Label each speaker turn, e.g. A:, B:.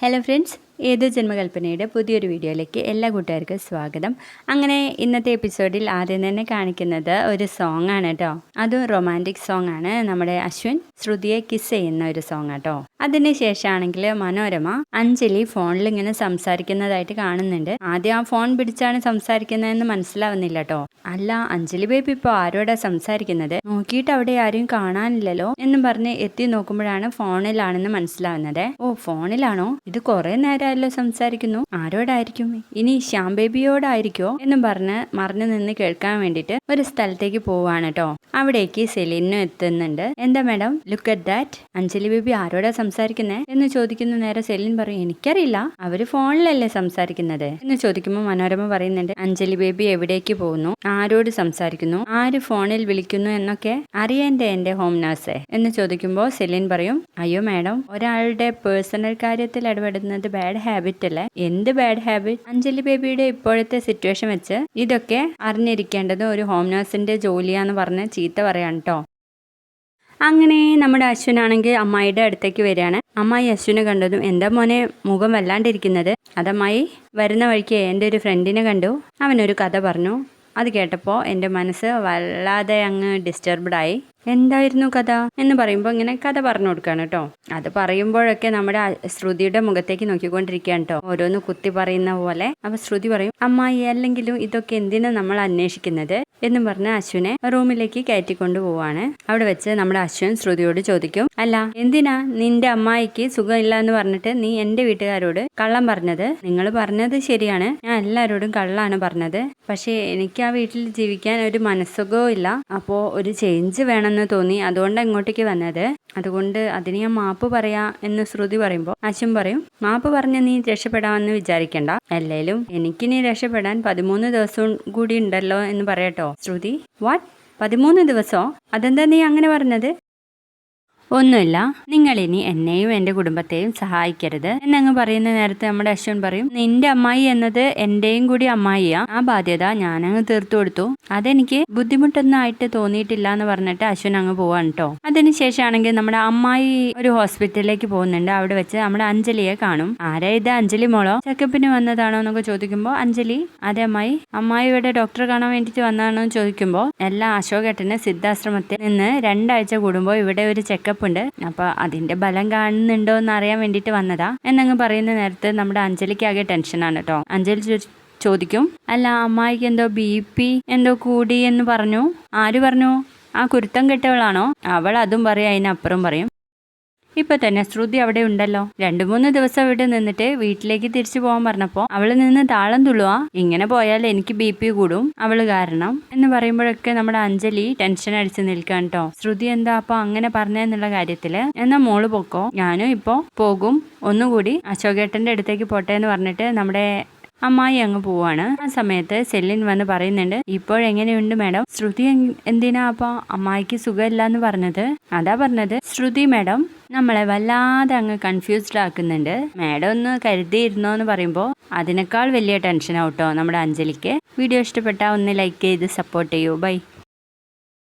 A: Hello friends, ഏത് ജന്മകൽപ്പനയുടെ പുതിയൊരു വീഡിയോയിലേക്ക് എല്ലാ കൂട്ടുകാർക്കും സ്വാഗതം. അങ്ങനെ ഇന്നത്തെ എപ്പിസോഡിൽ ആദ്യം തന്നെ കാണിക്കുന്നത് ഒരു സോങ് ആണ് കേട്ടോ. അതും റൊമാന്റിക് സോങ് ആണ് നമ്മുടെ അശ്വിൻ ശ്രുതിയെ കിസ് ചെയ്യുന്ന ഒരു സോങ് ആട്ടോ. അതിന് ശേഷമാണെങ്കിൽ മനോരമ അഞ്ജലി ഫോണിൽ ഇങ്ങനെ സംസാരിക്കുന്നതായിട്ട് കാണുന്നുണ്ട്. ആദ്യം ആ ഫോൺ പിടിച്ചാണ് സംസാരിക്കുന്നതെന്ന് മനസ്സിലാവുന്നില്ല കേട്ടോ. അല്ല അഞ്ജലി ബേബി ഇപ്പോൾ ആരോടാ സംസാരിക്കുന്നത്? നോക്കിയിട്ട് അവിടെ ആരും കാണാനില്ലല്ലോ എന്നും പറഞ്ഞ് എത്തി നോക്കുമ്പോഴാണ് ഫോണിലാണെന്ന് മനസ്സിലാവുന്നത്. ഓ ഫോണിലാണോ? ഇത് കുറെ നേരമല്ലോ സംസാരിക്കുന്നു. ആരോടായിരിക്കും? ഇനി ശ്യാം ബേബിയോടായിരിക്കോ? എന്ന് പറഞ്ഞ് മറിഞ്ഞു നിന്ന് കേൾക്കാൻ വേണ്ടിയിട്ട് ഒരു സ്ഥലത്തേക്ക് പോവാണ് കേട്ടോ അവിടേക്ക് സെലീനും എത്തുന്നുണ്ട്. എന്താ madam? Look at that. Anjali baby ആരോടാ സംസാരിക്കുന്നേ? എന്ന് ചോദിക്കുന്ന നേരെ സെലിൻ പറയും എനിക്കറിയില്ല. അവർ ഫോണിലല്ലേ സംസാരിക്കുന്നത്. എന്ന് ചോദിക്കുമ്പോൾ മനോരമ പറയുന്നുണ്ട് അഞ്ജലി ബേബി എവിടേക്ക് പോകുന്നു? ആരോട് സംസാരിക്കുന്നു? ആര് ഫോണിൽ വിളിക്കുന്നു എന്നൊക്കെ? അറിയണ്ടേ എന്റെ ഹോം നേഴ്സേ. എന്ന് ചോദിക്കുമ്പോൾ സെലിൻ പറയും അയ്യോ മാഡം ഒരാളുടെ പേഴ്സണൽ കാര്യത്തിൽ ഇടപെടുന്നത് ബാഡ് ഹാബിറ്റ് അല്ലേ? എന്ത് ബാഡ് ഹാബിറ്റ് അഞ്ജലി ബേബിയുടെ ഇപ്പോഴത്തെ സിറ്റുവേഷൻ വെച്ച് ഇതൊക്കെ അറിഞ്ഞിരിക്കേണ്ടത് ഒരു ഹോം നഴ്സിന്റെ ജോലിയാന്ന് പറഞ്ഞ് ചീത്ത പറയാണ് കേട്ടോ അങ്ങനെ നമ്മുടെ അശ്വിനാണെങ്കിൽ അമ്മായിയുടെ അടുത്തേക്ക് വരികയാണ്. അമ്മായി അശ്വിനെ കണ്ടതും എന്താ മോനെ മുഖം വല്ലാണ്ടിരിക്കുന്നത്? അതമ്മായി വരുന്ന വഴിക്ക് എന്റെ ഒരു ഫ്രണ്ടിനെ കണ്ടു. അവനൊരു കഥ പറഞ്ഞു. അത് കേട്ടപ്പോൾ എന്റെ മനസ്സ് വല്ലാതെ അങ്ങ് ഡിസ്റ്റർബ്ഡായി എന്തായിരുന്നു കഥ എന്ന് പറയുമ്പോൾ ഇങ്ങനെ കഥ പറഞ്ഞു കൊടുക്കുകയാണ് കേട്ടോ അത് പറയുമ്പോഴൊക്കെ നമ്മുടെ ശ്രുതിയുടെ മുഖത്തേക്ക് നോക്കിക്കൊണ്ടിരിക്കുകയാണ് കേട്ടോ ഓരോന്ന് കുത്തി പറയുന്ന പോലെ അപ്പൊ ശ്രുതി പറയും അമ്മായി അല്ലെങ്കിലും ഇതൊക്കെ എന്തിനാ നമ്മൾ അന്വേഷിക്കുന്നത്? എന്നും പറഞ്ഞ് അശ്വിനെ റൂമിലേക്ക് കയറ്റിക്കൊണ്ടു പോവാണ്. അവിടെ വെച്ച് നമ്മുടെ അശ്വിൻ ശ്രുതിയോട് ചോദിക്കും അല്ല എന്തിനാ നിന്റെ അമ്മായിക്ക് സുഖമില്ല എന്ന് പറഞ്ഞിട്ട് നീ എന്റെ വീട്ടുകാരോട് കള്ളം പറഞ്ഞത്? നിങ്ങൾ പറഞ്ഞത് ശരിയാണ്. ഞാൻ എല്ലാവരോടും കള്ളാണ് പറഞ്ഞത്. പക്ഷേ എനിക്ക് ആ വീട്ടിൽ ജീവിക്കാൻ ഒരു മനസ്സുഖവും ഇല്ല. അപ്പോൾ ഒരു ചേഞ്ച് വേണമെന്ന് തോന്നി. അതുകൊണ്ട് ഇങ്ങോട്ടേക്ക് വന്നത്. അതുകൊണ്ട് അതിന് ഞാൻ മാപ്പ് പറയാ എന്ന് ശ്രുതി പറയുമ്പോൾ അശ്വൻ പറയും മാപ്പ് പറഞ്ഞ് നീ രക്ഷപ്പെടാമെന്ന് വിചാരിക്കണ്ട. അല്ലേലും എനിക്ക് നീ രക്ഷപ്പെടാൻ പതിമൂന്ന് ദിവസവും കൂടി ഉണ്ടല്ലോ എന്ന് പറയട്ടോ. ശ്രുതി. വാട്ട് പതിമൂന്ന് ദിവസമോ അതെന്താ നീ അങ്ങനെ പറഞ്ഞത്? ഒന്നുമില്ല. നിങ്ങൾ ഇനി എന്നെയും എന്റെ കുടുംബത്തെയും സഹായിക്കരുത്. എന്നങ്ങ് പറയുന്ന നേരത്തെ നമ്മുടെ അശ്വൻ പറയും നിന്റെ അമ്മായി എന്നത് എന്റെയും കൂടി അമ്മായിയാ. ആ ബാധ്യത ഞാനങ്ങ് തീർത്തു കൊടുത്തു. അതെനിക്ക് ബുദ്ധിമുട്ടൊന്നും ആയിട്ട് തോന്നിയിട്ടില്ല എന്ന് പറഞ്ഞിട്ട് അശ്വൻ അങ്ങ് പോവാണ് കേട്ടോ അതിനുശേഷമാണെങ്കിൽ നമ്മുടെ അമ്മായി ഒരു ഹോസ്പിറ്റലിലേക്ക് പോകുന്നുണ്ട്. അവിടെ വെച്ച് നമ്മുടെ അഞ്ജലിയെ കാണും. ആരാ ഇത് അഞ്ജലി മോളോ? ചെക്കപ്പിന് വന്നതാണോ എന്നൊക്കെ ചോദിക്കുമ്പോൾ അഞ്ജലി അതെ അമ്മായി. അമ്മായി ഇവിടെ ഡോക്ടറെ കാണാൻ വേണ്ടിട്ട് വന്നതാണോ? എന്ന് ചോദിക്കുമ്പോൾ എല്ലാ അശോകേട്ടന് സിദ്ധാശ്രമത്തിൽ നിന്ന് രണ്ടാഴ്ച കൂടുമ്പോൾ ഇവിടെ ഒരു ചെക്കപ്പ് ഉണ്ട് അപ്പൊ അതിന്റെ ബലം കാണുന്നുണ്ടോ എന്ന് അറിയാൻ വേണ്ടിട്ട് വന്നതാ. എന്നങ്ങ് പറയുന്ന നേരത്ത് നമ്മുടെ അഞ്ജലിക്ക് ആകെ ടെൻഷനാണ് കേട്ടോ അഞ്ജലി ചോദിക്കും അല്ല അമ്മായിക്ക് എന്തോ ബി പി എന്തോ കൂടി എന്ന് പറഞ്ഞു. ആര് പറഞ്ഞു? ആ കുരുത്തം കെട്ടവളാണോ? അവൾ അതും പറയും അതിനപ്പുറം പറയും. ഇപ്പൊ തന്നെ ശ്രുതി അവിടെ ഉണ്ടല്ലോ. രണ്ടു മൂന്ന് ദിവസം ഇവിടെ നിന്നിട്ട് വീട്ടിലേക്ക് തിരിച്ചു പോകാൻ പറഞ്ഞപ്പോ അവൾ നിന്ന് താളം തുള്ളുവാ ഇങ്ങനെ പോയാൽ എനിക്ക് ബി പി കൂടും. അവൾ കാരണം എന്ന് പറയുമ്പോഴൊക്കെ നമ്മുടെ അഞ്ജലി ടെൻഷൻ അടിച്ച് നിൽക്കാൻ കേട്ടോ ശ്രുതി എന്താ അപ്പൊ അങ്ങനെ പറഞ്ഞെന്നുള്ള കാര്യത്തിൽ എന്നാ മോൾ പൊക്കോ? ഞാനും ഇപ്പോ പോകും. ഒന്നുകൂടി അശോകേട്ടന്റെ അടുത്തേക്ക് പോട്ടെ എന്ന് പറഞ്ഞിട്ട് നമ്മുടെ അമ്മായി അങ്ങ് പോവാണ്. ആ സമയത്ത് സെല്ലിൻ വന്ന് പറയുന്നുണ്ട് ഇപ്പോഴെങ്ങനെയുണ്ട് മാഡം? ശ്രുതി എന്തിനാ അപ്പൊ അമ്മായിക്ക് സുഖമില്ല എന്ന് പറഞ്ഞത്? അതാ പറഞ്ഞത് ശ്രുതി മാഡം നമ്മളെ വല്ലാതെ അങ്ങ് കൺഫ്യൂസ്ഡ് ആക്കുന്നുണ്ട്. മാഡം ഒന്ന് കരുതിയിരുന്നോ എന്ന് പറയുമ്പോൾ അതിനേക്കാൾ വലിയ ടെൻഷൻ ആവട്ടോ നമ്മുടെ അഞ്ജലിക്ക്. വീഡിയോ ഇഷ്ടപ്പെട്ടാൽ ഒന്ന് ലൈക്ക് ചെയ്ത് സപ്പോർട്ട് ചെയ്യൂ. ബൈ